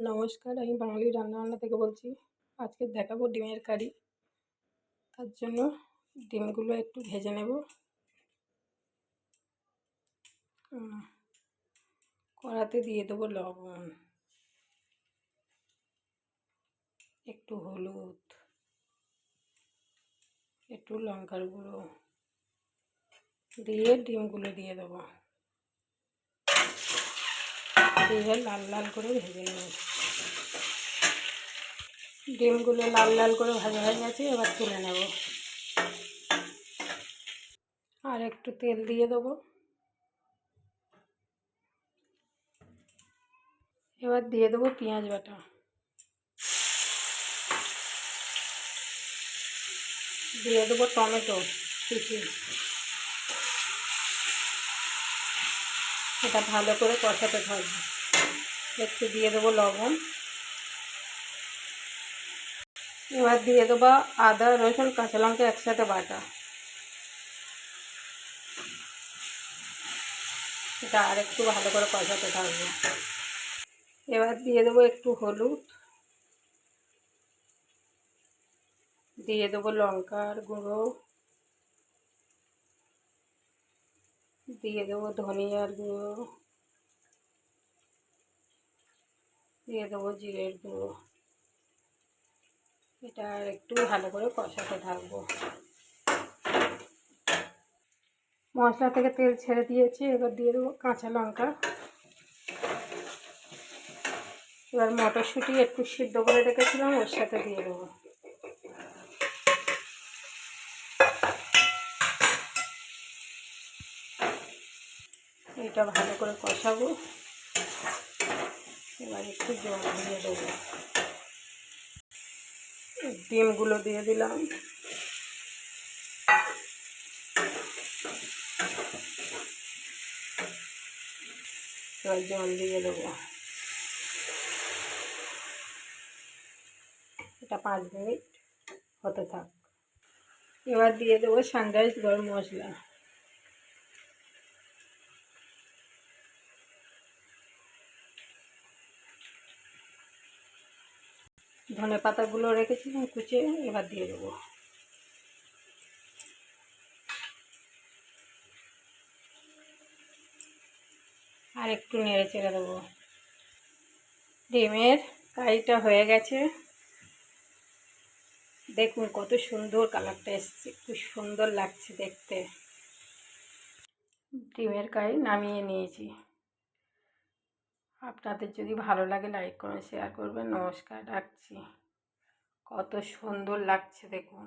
নমস্কার, আমি বাঙালি রান্নাবান্না থেকে বলছি। আজকে দেখাবো ডিমের কারি। তার জন্য ডিমগুলো একটু ভেজে নেব। কড়াতে দিয়ে দেবো লবণ। একটু হলুদ। একটু লঙ্কার গুঁড়ো। দিয়ে ডিমগুলো দিয়ে দেবো। দিয়ে লাল লাল করে ভেজে নেব। ডিমগুলো লাল লাল করে ভাজা হয়ে গেছে, এবার তুলে নেব। আর একটু তেল দিয়ে দেবো। এবার দিয়ে দেবো পেঁয়াজ বাটা। দিয়ে দেবো টমেটো কুচি। এটা ভালো করে কষাতে থাকবে। একটু দিয়ে দেবো লবণ। এবার দিয়ে দেবো আদা, রসুন, কাঁচা লঙ্কা একসাথে বাটা। এটা আর একটু ভালো করে কষাতে থাকবে। এবার দিয়ে দেবো একটু হলুদ। দিয়ে দেবো লঙ্কার গুঁড়ো। দিয়ে দেবো ধনিয়ার গুঁড়ো। দিয়ে দেবো জিরের গুঁড়ো। এটা একটু ভালো করে কষাতে থাকব। মশলা থেকে তেল ছেড়ে দিয়েছি, এবার দিয়ে দেবো কাঁচা লঙ্কা। এবার মটরশুঁটি একটু সিদ্ধ করে রেখেছিলাম, ওর সাথে দিয়ে দেবো। এটা ভালো করে কষাবো। এবার একটু জল দিয়ে দেবো। ডিমগুলো দিয়ে দিলাম। এবার জল দিয়ে দেবো। এটা পাঁচ মিনিট হতে থাক। এবার দিয়ে দেবো সানরাইজ গরম মশলা। ধনে পাতাগুলো রেখেছিলাম, কুচিয়ে এবার দিয়ে দেবো। আর একটু নেড়ে চেড়ে দেবো। ডিমের কারিটা হয়ে গেছে। দেখুন কত সুন্দর কালারটা এসছে খুব সুন্দর লাগছে দেখতে। ডিমের কারি নামিয়ে নিয়েছি। আপনাদের যদি ভালো লাগে লাইক করে শেয়ার করবেন। নমস্কার রাখছি। কত সুন্দর লাগছে দেখুন।